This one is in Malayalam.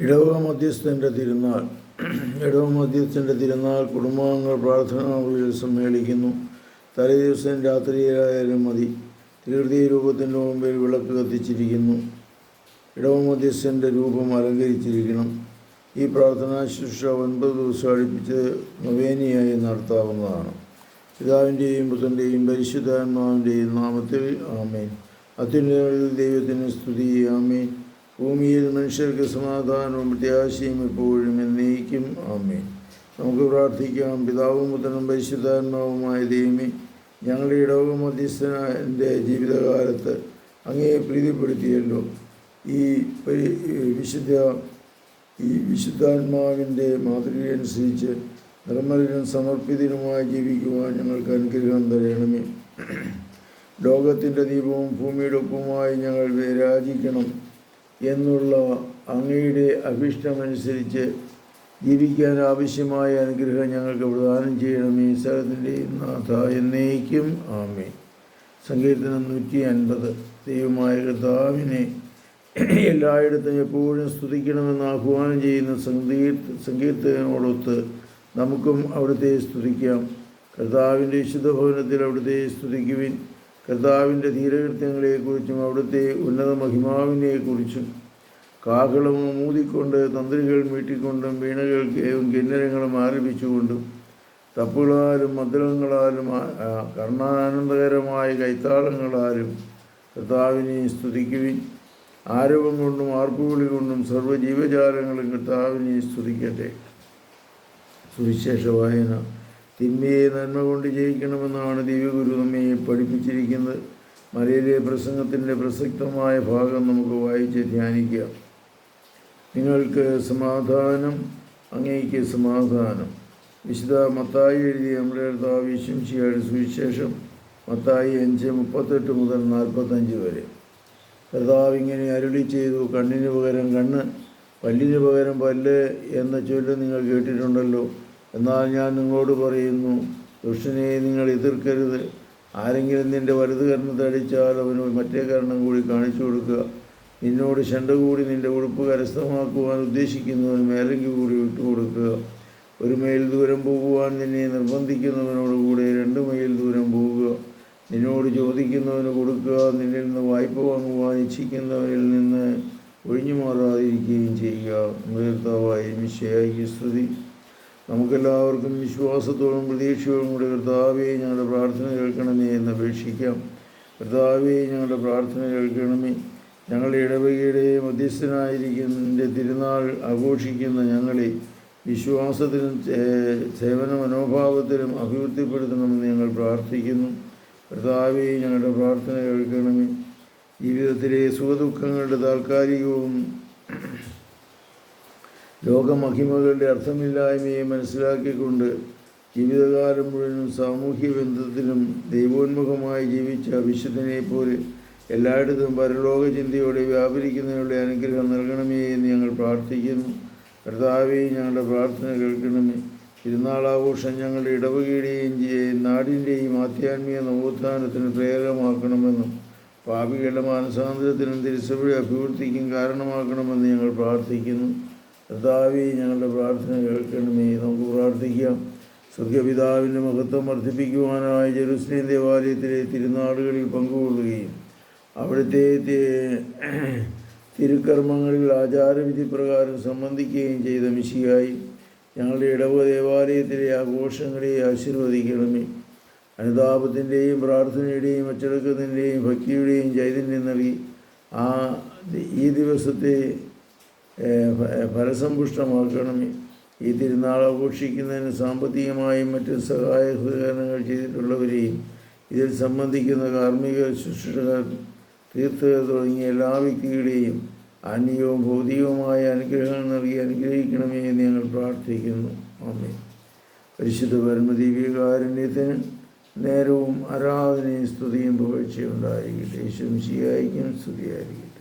ഇടവക മധ്യസ്ഥന്റെ തിരുനാൾ. ഇടവ മധ്യസ്ഥന്റെ തിരുനാൾ കുടുംബാംഗങ്ങൾ പ്രാർത്ഥനകളിൽ സമ്മേളിക്കുന്നു. തലേദിവസം രാത്രിയിലായാലും മതി. തീർത്ഥീയ രൂപത്തിന്റെ മുമ്പിൽ വിളക്ക് കത്തിച്ചിരിക്കുന്നു. ഇടവ മധ്യസ്ഥന്റെ രൂപം അലങ്കരിച്ചിരിക്കണം. ഈ പ്രാർത്ഥനാ ശുശ്രൂഷ ഒൻപത് ദിവസം അടുപ്പിച്ച് നൊവേനിയായി നടത്താവുന്നതാണ്. പിതാവിന്റെയും പുത്രന്റെയും പരിശുദ്ധാത്മാവിന്റെയും നാമത്തിൽ ആമേൻ. അത്യുന്നതങ്ങളിൽ ദൈവത്തിന് സ്തുതി. ആമേൻ. ഭൂമിയിൽ മനുഷ്യർക്ക് സമാധാനവും പ്രത്യാശയും എപ്പോഴും എന്നേക്കും. ആമേ നമുക്ക് പ്രാർത്ഥിക്കാം. പിതാവും പുത്രനും പരിശുദ്ധാത്മാവുമായ ദൈവമേ ഞങ്ങളുടെ ഇടവക മധ്യസ്ഥന്റെ ജീവിതകാലത്ത് അങ്ങയെ പ്രീതിപ്പെടുത്തിയല്ലോ. ഈ പരി- ഈ വിശുദ്ധ ഈ വിശുദ്ധാത്മാവിന്റെ മാതൃകയനുസരിച്ച് നിർമ്മലനും സമർപ്പിതനുമായി ജീവിക്കുവാൻ ഞങ്ങൾക്ക് അനുഗ്രഹം തരണമേ. ലോകത്തിന്റെ ദീപവും ഭൂമിയുടെ ഒപ്പുമായി ഞങ്ങൾ വിരാജിക്കണം. എന്നുള്ള അങ്ങയുടെ അഭീഷ്ടമനുസരിച്ച് ജീവിക്കാൻ ആവശ്യമായ അനുഗ്രഹം ഞങ്ങൾക്ക് പ്രദാനം ചെയ്യണമേ. സ്ഥലത്തിന്റെ നാഥ എന്നേക്കും. ആമേ സങ്കീർത്തനം നൂറ്റി അൻപത് ദൈവമായ കർത്താവിനെ എല്ലായിടത്തും എപ്പോഴും സ്തുതിക്കണമെന്ന് ആഹ്വാനം ചെയ്യുന്ന സങ്കീർത്ത സങ്കീർത്തനോടൊത്ത് നമുക്കും അവിടുത്തെ സ്തുതിക്കാം. കർത്താവിന്റെ വിശുദ്ധ ഭവനത്തിൽ അവിടുത്തെ സ്തുതിക്കുവിൻ. കർത്താവിന്റെ ധീരകൃത്യങ്ങളെക്കുറിച്ചും അവിടുത്തെ ഉന്നത മഹിമാവിനെക്കുറിച്ചും കാഹളം മൂതിക്കൊണ്ട് തന്ത്രികൾ മീട്ടിക്കൊണ്ടും വീണകൾക്ക് കിന്നരങ്ങളും ആരംഭിച്ചുകൊണ്ടും തപ്പുകളാലും മദ്രങ്ങളാലും കർണാനന്ദകരമായ കൈത്താളങ്ങളാലും കർത്താവിനെ സ്തുതിക്കുവിൻ. ആരവം കൊണ്ടും ആർപ്പുവിളി കൊണ്ടും സർവജീവജാലങ്ങളും കർത്താവിനെ സ്തുതിക്കട്ടെ. സുവിശേഷ വായന തിന്മയെ നന്മ കൊണ്ട് ജയിക്കണമെന്നാണ് ദിവ്യഗുരു നമ്മെ പഠിപ്പിച്ചിരിക്കുന്നത്. മലയിലെ പ്രസംഗത്തിന്റെ പ്രസക്തമായ ഭാഗം നമുക്ക് വായിച്ച് ധ്യാനിക്കാം. നിങ്ങൾക്ക് സമാധാനം അങ്ങേക്ക് സമാധാനം. വിശുദ്ധ മത്തായി എഴുതിയ നമ്മുടെ കർത്താവ് വിശംശിയുടെ സുവിശേഷം മത്തായി അഞ്ച് മുപ്പത്തെട്ട് മുതൽ നാൽപ്പത്തഞ്ച് വരെ. കർത്താവ് ഇങ്ങനെ അരുളി ചെയ്തു കണ്ണിന് പകരം കണ്ണ് പല്ലിന് പകരം പല്ല് എന്ന ചൊല്ല് നിങ്ങൾ കേട്ടിട്ടുണ്ടല്ലോ. എന്നാൽ ഞാൻ നിങ്ങളോട് പറയുന്നു ദുഷ്ടനെ നിങ്ങൾ എതിർക്കരുത്. ആരെങ്കിലും നിന്റെ വലത് കരണത്തെ അടിച്ചാൽ അവന് മറ്റേ കരണം കൂടി കാണിച്ചു കൊടുക്കുക. നിന്നോട് ശണ്ട കൂടി നിന്റെ ഉടുപ്പ് കരസ്ഥമാക്കുവാൻ ഉദ്ദേശിക്കുന്നവന് മേലങ്കി കൂടി വിട്ടുകൊടുക്കുക. ഒരു മൈൽ ദൂരം പോകുവാൻ നിന്നെ നിർബന്ധിക്കുന്നവനോട് കൂടെ രണ്ട് മൈൽ ദൂരം പോവുക നിന്നോട് ചോദിക്കുന്നവന് കൊടുക്കുക. നിന്നിൽ നിന്ന് വായ്പ വാങ്ങുവാൻ ഇച്ഛിക്കുന്നവനിൽ നിന്ന് ഒഴിഞ്ഞു മാറാതിരിക്കുകയും ചെയ്യുക കർത്താവായി മിശയായി സ്തുതി. നമുക്കെല്ലാവർക്കും വിശ്വാസത്തോടും പ്രതീക്ഷയോടും കൂടി കർത്താവെ ഞങ്ങളുടെ പ്രാർത്ഥന കേൾക്കണമേ എന്ന് അപേക്ഷിക്കാം. കർത്താവെ ഞങ്ങളുടെ പ്രാർത്ഥന കേൾക്കണമേ. ഞങ്ങളുടെ ഇടവകയുടെ മധ്യസ്ഥനായിരിക്കുന്ന തിരുനാൾ ആഘോഷിക്കുന്ന ഞങ്ങളെ വിശ്വാസത്തിലും സേവന മനോഭാവത്തിലും അഭിവൃദ്ധിപ്പെടുത്തണമെന്ന് ഞങ്ങൾ പ്രാർത്ഥിക്കുന്നു. കർത്താവെ ഞങ്ങളുടെ പ്രാർത്ഥന കേൾക്കണമേ. ജീവിതത്തിലെ സുഖദുഃഖങ്ങളുടെ താൽക്കാലികവും ലോകമഹിമകളുടെ അർത്ഥമില്ലായ്മയെ മനസ്സിലാക്കിക്കൊണ്ട് ജീവിതകാലം മുഴുവനും സാമൂഹ്യ ബന്ധത്തിലും ദൈവോന്മുഖമായി ജീവിച്ച വിശുദ്ധനെ പോലെ എല്ലായിടത്തും പരലോക ചിന്തയോടെ വ്യാപരിക്കുന്നതിനുള്ള അനുഗ്രഹം നൽകണമേ എന്ന് ഞങ്ങൾ പ്രാർത്ഥിക്കുന്നു. കർത്താവെ ഞങ്ങളുടെ പ്രാർത്ഥന കേൾക്കണമേ. തിരുനാളാഘോഷം ഞങ്ങളുടെ ഇടവകയുടെയും നാടിന്റെയും ആധ്യാത്മിക നവോത്ഥാനത്തിന് പ്രേരകമാക്കണമെന്നും പാപികളുടെ മാനസാന്തരത്തിനും തിരുസഭയുടെ അഭിവൃദ്ധിക്കും കാരണമാക്കണമെന്ന് ഞങ്ങൾ പ്രാർത്ഥിക്കുന്നു. കർത്താവെ ഞങ്ങളുടെ പ്രാർത്ഥന കേൾക്കണമേ. നമുക്ക് പ്രാർത്ഥിക്കാം. സ്വർഗപിതാവിന്റെ മഹത്വം വർദ്ധിപ്പിക്കുവാനായി ജെറുസലേം ദേവാലയത്തിലെ തിരുനാടുകളിൽ പങ്കുകൊള്ളുകയും അവിടുത്തെ തിരുക്കർമ്മങ്ങളിൽ ആചാരവിധി പ്രകാരം സംബന്ധിക്കുകയും ചെയ്ത മിശിയായി ഞങ്ങളുടെ ഇടവ ദേവാലയത്തിലെ ആഘോഷങ്ങളെ ആശീർവദിക്കണമേ. അനുതാപത്തിന്റെയും പ്രാർത്ഥനയുടെയും അച്ചടക്കത്തിന്റെയും ഭക്തിയുടെയും ചൈതന്യം നൽകി ആ ഈ ദിവസത്തെ ഫലസമ്പുഷ്ടമാക്കണമേ ഈ തിരുനാൾ ആഘോഷിക്കുന്നതിന് സാമ്പത്തികമായും മറ്റ് സഹായ സഹകരണങ്ങൾ ചെയ്തിട്ടുള്ളവരെയും ഇതിൽ സംബന്ധിക്കുന്ന കാർമ്മിക ശുശ്രൂഷകർ തീർത്ഥകർ തുടങ്ങിയ എല്ലാ വ്യക്തികളുടെയും ആത്മീയവും ഭൗതികവുമായ അനുഗ്രഹങ്ങൾ നൽകി അനുഗ്രഹിക്കണമേ എന്ന് ഞങ്ങൾ പ്രാർത്ഥിക്കുന്നു. ആമേ പരിശുദ്ധ പരമദീപികാരുണ്യത്തിന് നേരവും ആരാധനയും സ്തുതിയും പുകഴ്ചയുണ്ടായിരിക്കട്ടെ ശംശിയായിരിക്കും സ്തുതിയായിരിക്കും